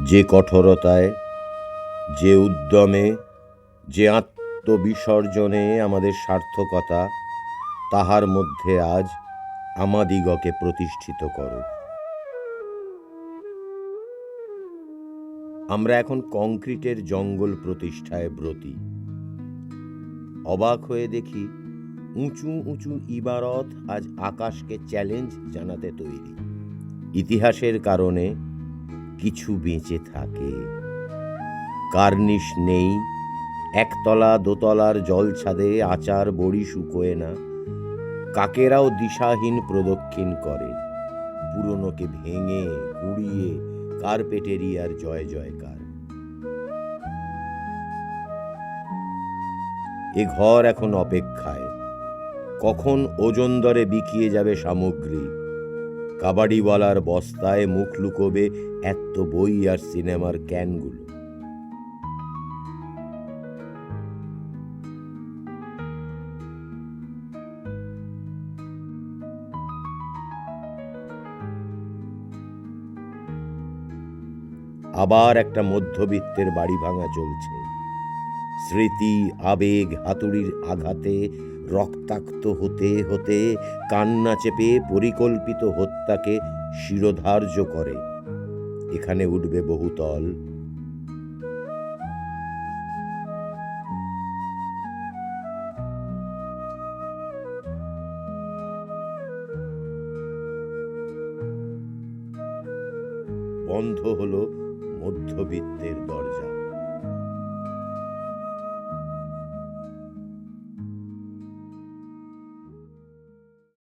যে কঠোরতায়, যে উদ্যমে, যে আত্মবিসর্জনে আমাদের সার্থকতা, তাহার মধ্যে আজ আমাদিগকে প্রতিষ্ঠিত করো। আমরা এখন কংক্রিটের জঙ্গল প্রতিষ্ঠায় ব্রতী। অবাক হয়ে দেখি উঁচু উঁচু ইবারত আজ আকাশকে চ্যালেঞ্জ জানাতে তৈরি। ইতিহাসের কারণে কিছু বেঁচে থাকে। কার্নিশ নেই, একতলা দোতলার জল ছাদে আচার বড়ি শুকোয় না। কাকেরাও দিশাহীন প্রদক্ষিণ করে। পুরনোকে ভেঙে, কুড়িয়ে কার্পেটেরিয়ার জয় জয়কার। এ ঘর এখন অপেক্ষায়। কখন ওজন দরে বিকিয়ে যাবে সামগ্রী? কাবাডিওয়ালার বস্তায় মুখ লুকোবে এত বই আর সিনেমার ক্যানগুলো। আবার একটা মধ্যবিত্তের বাড়ি ভাঙা চলছে। স্মৃতি, আবেগ, হাতুড়ির আঘাতে রক্তাক্ত হতে হতে কান্না চেপে পরিকল্পিত হত্যাকে শিরোধার্য করে। এখানে উঠবে বহুতল বন্ধ হলো মধ্যবিত্তের দরজা।